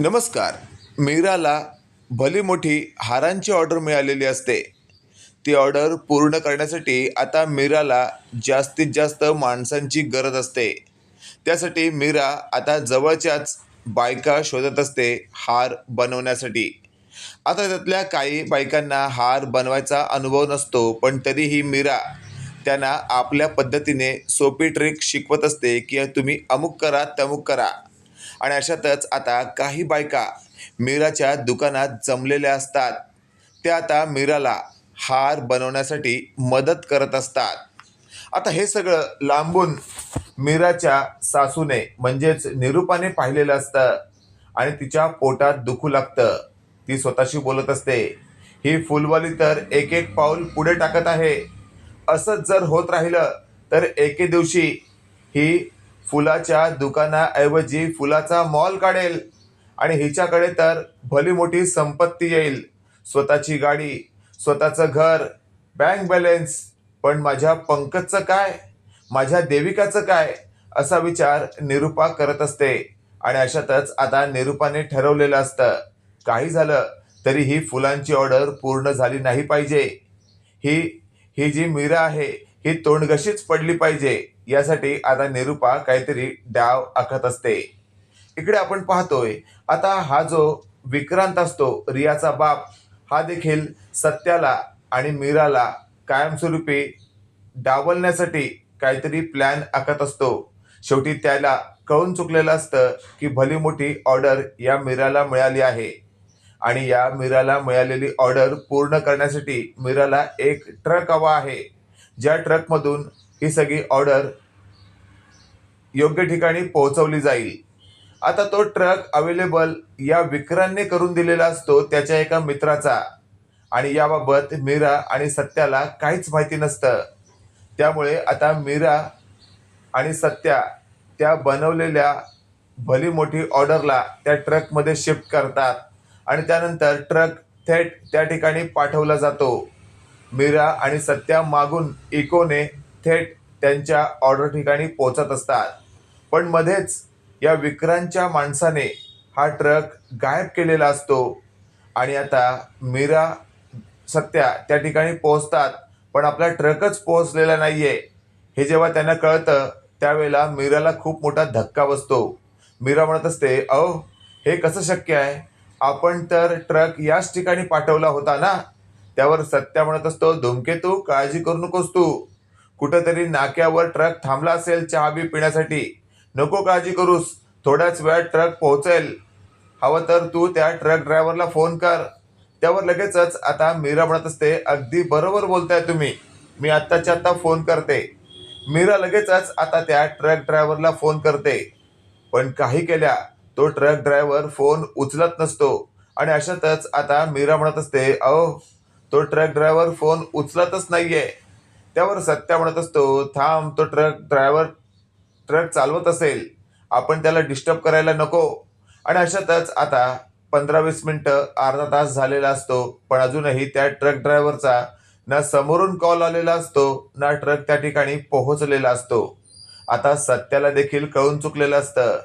नमस्कार. मीराला भली मोठी हारांची ऑर्डर मिळालेली असते. ती ऑर्डर पूर्ण करण्यासाठी आता मीराला जास्तीत जास्त माणसांची गरज असते. त्यासाठी मीरा आता जवळच्याच बायका शोधत असते हार बनवण्यासाठी. आता त्यातल्या काही बायकांना हार बनवायचा अनुभव नसतो पण तरीही मीरा त्यांना आपल्या पद्धतीने सोपी ट्रिक शिकवत असते की तुम्ही अमुक करा तमुक करा. आणि अशातच आता काही बायका मीराच्या दुकानात जमलेल्या असतात. त्या आता मीराला हार बनवण्यासाठी मदत करत असतात. आता हे सगळं लांबून मीराच्या सासूने म्हणजेच निरूपाने पाहिलेलं असतं आणि तिच्या पोटात दुखू लागतं. ती स्वतःशी बोलत असते. ही फुलवाली तर एक एक पाऊल पुढे टाकत आहे. असंच जर होत राहिलं तर एके दिवशी ही फुलाच्या दुकानाऐवजी फुलाचा मॉल काढेल. आणि हिच्याकडे तर भली मोठी संपत्ती येईल. स्वतःची गाडी स्वतःचं घर बँक बॅलन्स. पण माझ्या पंकजचं काय? माझ्या देविकाचं काय? असा विचार निरूपा करत असते. आणि अशातच आता निरूपाने ठरवलेलं असतं. काही झालं तरी ही फुलांची ऑर्डर पूर्ण झाली नाही पाहिजे. ही ही जी मीरा आहे ही तोंडगशीच पडली पाहिजे. यासाठी आता निरूपा काहीतरी डाव आखत असते. इकडे आपण पाहतोय आता हा जो विक्रांत असतो रियाचा बाप हा देखील सत्याला आणि मीराला कायमस्वरूपी डावलण्यासाठी काहीतरी प्लॅन आखत असतो. शेवटी त्याला कळून चुकलेलं असतं की भली मोठी ऑर्डर या मीराला मिळाली आहे. आणि या मीराला मिळालेली ऑर्डर पूर्ण करण्यासाठी मीराला एक ट्रक हवा आहे. ज्या ट्रकमधून ही सगळी ऑर्डर योग्य ठिकाणी पोहोचवली जाईल. आता तो ट्रक अवेलेबल या विक्रांतने करून दिलेला असतो त्याच्या एका मित्राचा. आणि याबाबत मीरा आणि सत्याला काहीच माहिती नसतं. त्यामुळे आता मीरा आणि सत्या त्या बनवलेल्या भली मोठी ऑर्डरला त्या ट्रकमध्ये शिफ्ट करतात. आणि त्यानंतर ट्रक थेट त्या ठिकाणी पाठवला जातो. मीरा आणि सत्या मागून इकोने थेट त्यांच्या ऑर्डर ठिकाणी पोहोचत असतात. पण मध्येच या विक्रांतच्या माणसाने हा ट्रक गायब केलेला असतो. आणि आता मीरा सत्या त्या ठिकाणी पोहोचतात पण आपला ट्रकच पोहोचलेला नाही आहे हे जेव्हा त्यांना कळतं त्यावेळेला मीराला खूप मोठा धक्का बसतो. मीरा म्हणत असते अहो हे कसं शक्य आहे? आपण तर ट्रक याच ठिकाणी पाठवला होता ना? त्यावर सत्या म्हणत असतो धुमकेतू काळजी करू नकोस तू. कुठंतरी नाक्यावर ट्रक थांबला असेल चहा बी पिण्यासाठी. नको काळजी करूस थोड्याच वेळात ट्रक पोहोचेल. हवं तर तू त्या ट्रक ड्रायव्हरला फोन कर. त्यावर लगेचच आता मीरा म्हणत असते अगदी बरोबर बोलताय तुम्ही. मी आत्ताच्या आत्ता फोन करते. मीरा लगेचच आता त्या ट्रक ड्रायव्हरला फोन करते. पण काही केल्या तो ट्रक ड्रायव्हर फोन उचलत नसतो. आणि अशातच आता मीरा म्हणत असते अहो तो ट्रक ड्रायव्हर फोन उचलतच नाहीये. त्यावर सत्या म्हणत असतो थांब तो ट्रक ड्रायव्हर ट्रक चालवत असेल. आपण त्याला डिस्टर्ब करायला नको. आणि अशातच आता पंधरा वीस मिनटं अर्धा तास झालेला असतो पण अजूनही त्या ट्रक ड्रायव्हरचा ना समोरून कॉल आलेला असतो ना ट्रक त्या ठिकाणी पोहोचलेला असतो. आता सत्याला देखील कळून चुकलेलं असतं.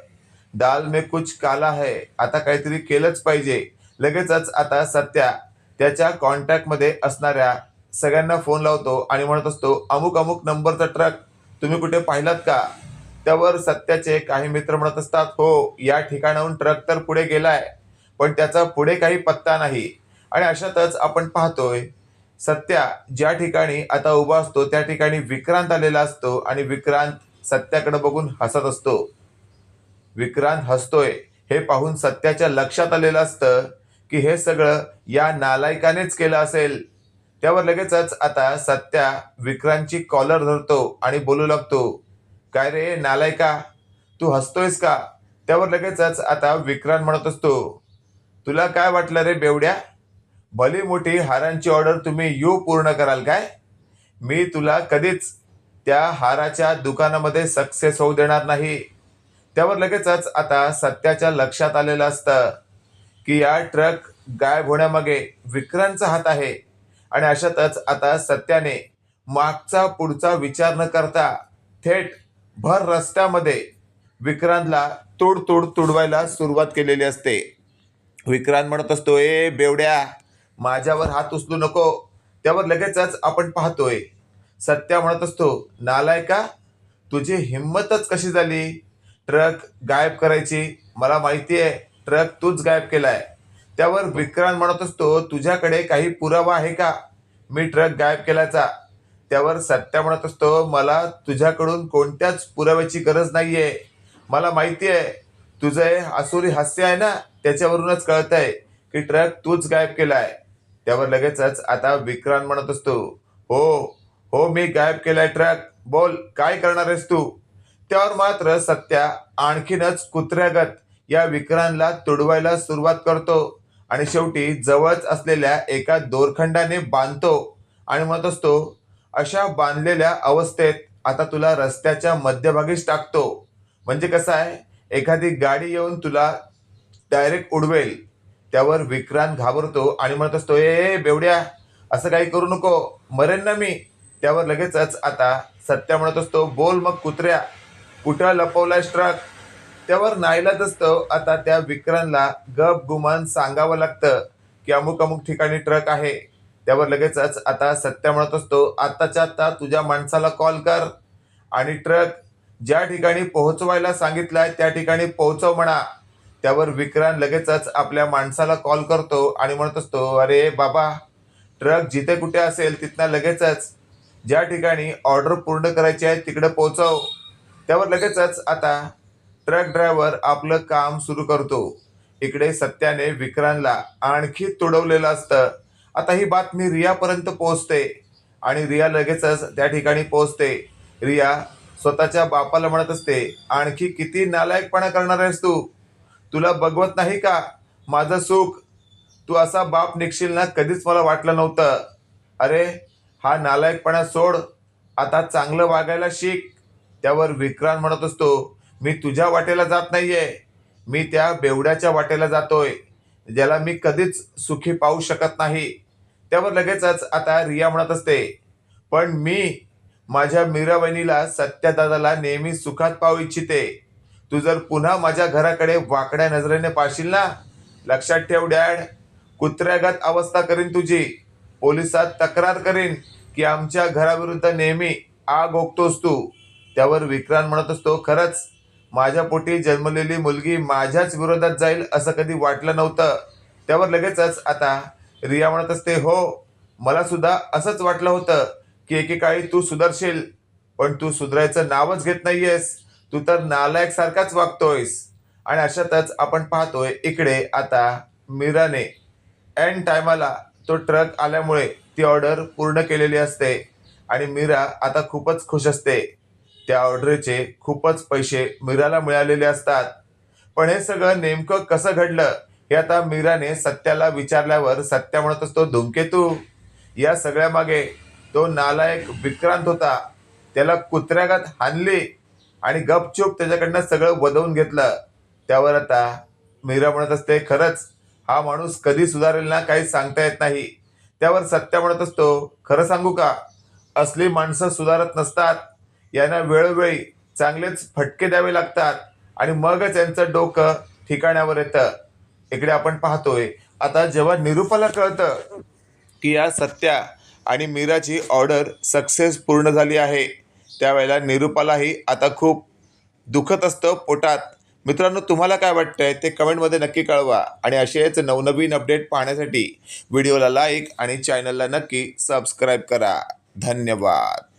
दाल में कुछ काला है आता काहीतरी केलंच पाहिजे. लगेचच आता सत्या त्याच्या कॉन्टॅक्टमध्ये असणाऱ्या सगळ्यांना फोन लावतो आणि म्हणत असतो अमुक अमुक नंबरचा ट्रक तुम्ही कुठे पाहिलात का? त्यावर सत्याचे काही मित्र म्हणत असतात हो या ठिकाणाहून ट्रक तर पुढे गेलाय पण त्याचा पुढे काही पत्ता नाही. आणि अशातच आपण पाहतोय सत्या ज्या ठिकाणी आता उभा असतो त्या ठिकाणी विक्रांत आलेला असतो आणि विक्रांत सत्याकडे बघून हसत असतो. विक्रांत हसतोय. हे पाहून सत्याच्या लक्षात आलेलं असतं की हे सगळं या नालायकानेच केलं असेल. त्यावर लगेचच आता सत्या विक्रांतची कॉलर धरतो आणि बोलू लागतो काय रे नालायका तू हसतोयस का? त्यावर लगेचच आता विक्रांत म्हणत असतो तुला काय वाटलं रे बेवड्या? भली मोठी हारांची ऑर्डर तुम्ही यू पूर्ण कराल काय? मी तुला कधीच त्या हाराच्या दुकानामध्ये सक्सेस होऊ देणार नाही. त्यावर लगेचच आता सत्याच्या लक्षात आलेलं असतं की या ट्रक गायब होण्यामागे विक्रांतचा हात आहे. आणि अशातच आता सत्याने मागचा पुढचा विचार न करता थेट भर रस्त्यामध्ये विक्रांतला तुड तुड तुडवायला सुरुवात केलेली असते. विक्रांत म्हणत असतो ए बेवड्या माझ्यावर हात उचलू नको. त्यावर लगेचच आपण पाहतोय. सत्या म्हणत असतो नालाय का तुझी हिंमतच कशी झाली? ट्रक गायब करायची? मला माहिती आहे ट्रक तूच गायब केलाय. त्यावर विक्रांत म्हणत असतो तुझ्याकडे काही पुरावा आहे का? मी ट्रक गायब केल्याचा. त्यावर सत्या म्हणत असतो मला तुझ्याकडून कोणत्याच पुराव्याची गरज नाहीये. मला माहिती आहे तुझं हे आसुरी हास्य आहे ना त्याच्यावरूनच कळत आहे की ट्रक तूच गायब केलाय. त्यावर लगेचच आता विक्रांत म्हणत असतो हो हो मी गायब केलाय ट्रक. बोल काय करणार आहेस तू? त्यावर मात्र सत्या आणखीनच कुत्र्यागत या विक्रांतला तुडवायला सुरुवात करतो. आणि शेवटी जवळच असलेल्या एका दोरखंडाने बांधतो आणि म्हणत असतो अशा बांधलेल्या अवस्थेत आता तुला रस्त्याच्या मध्यभागीच टाकतो. म्हणजे कसं आहे एखादी गाडी येऊन तुला डायरेक्ट उडवेल. त्यावर विक्रांत घाबरतो आणि म्हणत असतो ए बेवड्या असं काही करू नको. मरेन ना मी. त्यावर लगेचच आता सत्या म्हणत असतो बोल मग कुत्र्या. कुठं लपवलाय ट्रक? त्यावर नाईलाज असतो. आता त्या विक्रांतला गप गुमान सांगावं लागतं की अमुक अमुक ठिकाणी ट्रक आहे. त्यावर लगेचच आता सत्या म्हणत असतो आत्ताच्या आत्ता तुझ्या माणसाला कॉल कर आणि ट्रक ज्या ठिकाणी पोहोचवायला सांगितलंय त्या ठिकाणी पोहोचव म्हणा. त्यावर विक्रांत लगेचच आपल्या माणसाला कॉल करतो आणि म्हणत असतो अरे बाबा ट्रक जिथे कुठे असेल तिथनं लगेचच ज्या ठिकाणी ऑर्डर पूर्ण करायची आहे तिकडे पोहोचव. त्यावर लगेचच आता ट्रक ड्रायव्हर आपलं काम सुरू करतो. इकडे सत्याने विक्रांतला आणखी तुडवलेलं असतं. आता ही बातमी रियापर्यंत पोहोचते आणि रिया लगेचच त्या ठिकाणी पोहोचते. रिया स्वतःच्या बापाला म्हणत असते आणखी किती नालायकपणा करणार आहेस तू? तुला बघवत नाही का? माझं सुख. तू असा बाप निघशील ना कधीच मला वाटलं नव्हतं. अरे हा नालायकपणा सोड. आता चांगलं वागायला शिक. त्यावर विक्रांत म्हणत असतो मी तुझ्या वाटेला जात नाहीये. मी त्या बेवड्याच्या वाटेला जातोय ज्याला मी कधीच सुखी पाहू शकत नाही. त्यावर लगेचच आता रिया म्हणत असते पण मी माझ्या मीरा बहिणीला सत्यादादाला नेहमी सुखात पाहू इच्छिते. तू जर पुन्हा माझ्या घराकडे वाकड्या नजरेने पाहशील ना लक्षात ठेव डॅड कुत्र्यागत अवस्था करीन तुझी. पोलिसात तक्रार करीन की आमच्या घराविरुद्ध नेहमी आग ओकतोस तू. त्यावर विक्रांत म्हणत असतो खरंच माझ्या पोटी जन्मलेली मुलगी माझ्याच विरोधात जाईल असं कधी वाटलं नव्हतं. त्यावर लगेचच आता रिया म्हणत असते हो मला सुद्धा असंच वाटलं होतं की एकेकाळी तू सुधारशील पण तू सुधारायचं नावच घेत नाहीयेस. तू तर नालायक सारखाच वागतोयस. आणि अशातच आपण पाहतोय इकडे आता मीराने एन टायमाला तो ट्रक आल्यामुळे ती ऑर्डर पूर्ण केलेली असते. आणि मीरा आता खूपच खुश असते. त्या ऑर्डरचे खूपच पैसे मीराला मिळालेले असतात. पण हे सगळं नेमकं कसं घडलं हे आता मीराने सत्याला विचारल्यावर सत्या म्हणत असतो धुमकेतू या सगळ्या मागे तो नालायक विक्रांत होता. त्याला कुत्र्यागात हाणली आणि गपचूप त्याच्याकडनं सगळं वदवून घेतलं. त्यावर आता मीरा म्हणत असते खरंच हा माणूस कधी सुधारेल ना काही सांगता येत नाही. त्यावर सत्या म्हणत असतो खरं सांगू का? असली माणसं सुधारत नसतात. यांना वेळोवेळी चांगलेच फटके द्यावे लागतात आणि मगच यांचं डोकं ठिकाण्यावर येतं. इकडे आपण पाहतोय आता जेव्हा निरूपाला कळतं की या सत्या आणि मीराची ऑर्डर सक्सेस पूर्ण झाली आहे त्यावेळेला निरूपालाही आता खूप दुखत असतं पोटात. मित्रांनो तुम्हाला काय वाटतंय ते कमेंटमध्ये नक्की कळवा आणि असेच नवनवीन अपडेट पाहण्यासाठी व्हिडिओला लाईक आणि चॅनलला नक्की सबस्क्राईब करा. धन्यवाद.